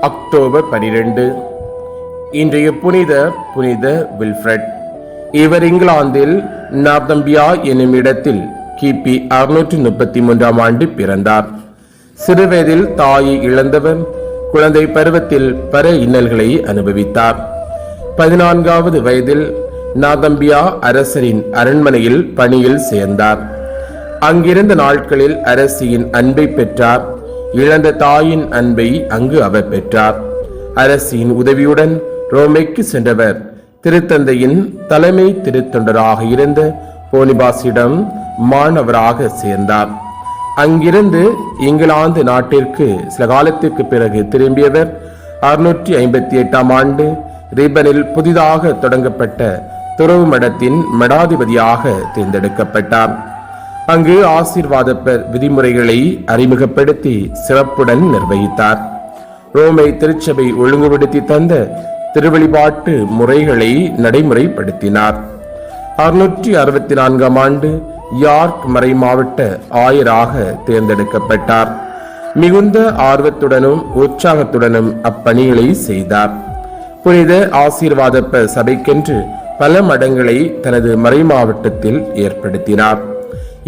October பனிரெண்டு. இன்றைய புனித புனித வில்ஃப்ரெட். இவர் இங்கிலாந்தில் நார்தம்பியா என்னும் இடத்தில் கிபி அறுநூற்றி முப்பத்தி மூன்றாம் ஆண்டு பிறந்தார். சிறுவயதில் தாயை இழந்தவர் குழந்தை பருவத்தில் பல இன்னல்களை அனுபவித்தார். பதினான்காவது வயதில் நாதம்பியா அரசரின் அரண்மனையில் பணியில் சேர்ந்தார். அங்கிருந்த நாட்களில் அரசியின் அன்பை பெற்றார். இழந்த தாயின் அன்பை அங்கு அவர் பெற்றார். அரசியின் உதவியுடன் ரோமைக்கு சென்றவர் திருத்தந்தையின் தலைமை திருத்தொண்டராக இருந்த போனிபாசிடம் மாணவராக சேர்ந்தார். அங்கிருந்து இங்கிலாந்து நாட்டிற்கு சில காலத்திற்கு பிறகு திரும்பியவர் அறுநூற்றி ஐம்பத்தி எட்டாம் ஆண்டு ரிபனில் புதிதாக தொடங்கப்பட்ட துறவு மடத்தின் மடாதிபதியாக தேர்ந்தெடுக்கப்பட்டார். அங்கு ஆசீர்வாத விதிமுறைகளை அறிமுகப்படுத்தி சிறப்புடன் நிர்வகித்தார். ரோமை திருச்சபை ஒழுங்குபடுத்தி தந்த திருவழிபாட்டு முறைகளை நடைமுறைப்படுத்தினார். அறுநூற்றி அறுபத்தி நான்காம் ஆண்டு யார்க் மறை மாவட்ட ஆயராக தேர்ந்தெடுக்கப்பட்டார். மிகுந்த ஆர்வத்துடனும் உற்சாகத்துடனும் அப்பணிகளை செய்தார். புனித ஆசீர்வாதப்ப சபைக்கென்று பல மடங்களை தனது மறை மாவட்டத்தில் ஏற்படுத்தினார்.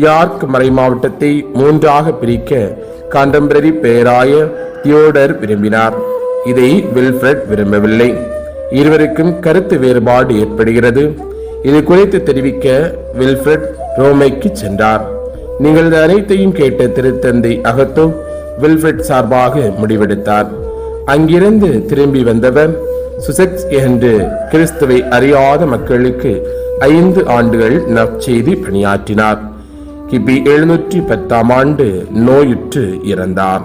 யார்க் மறை மாவட்டத்தை மூன்றாக பிரிக்க காண்டம்பரரி பேராய தியோடர் விரும்பினார். இதை வில்ஃப்ரெட் விரும்பவில்லை. இருவருக்கும் கருத்து வேறுபாடு ஏற்படுகிறது. இது குறித்து தெரிவிக்க வில்ஃப்ரெட் ரோமைக்கு சென்றார். நீங்கள் அனைத்தையும் கேட்ட திருத்தந்தை அகத்தோ வில்ஃப்ரெட் சார்பாக முடிவெடுத்தார். அங்கிருந்து திரும்பி வந்தவர் சுசெக்ஸ் என்று கிறிஸ்துவை அறியாத மக்களுக்கு ஐந்து ஆண்டுகள் நற்செய்தி பணியாற்றினார். கிபி எழுநூற்றி பத்தாம் ஆண்டு நோயுற்று இறந்தார்.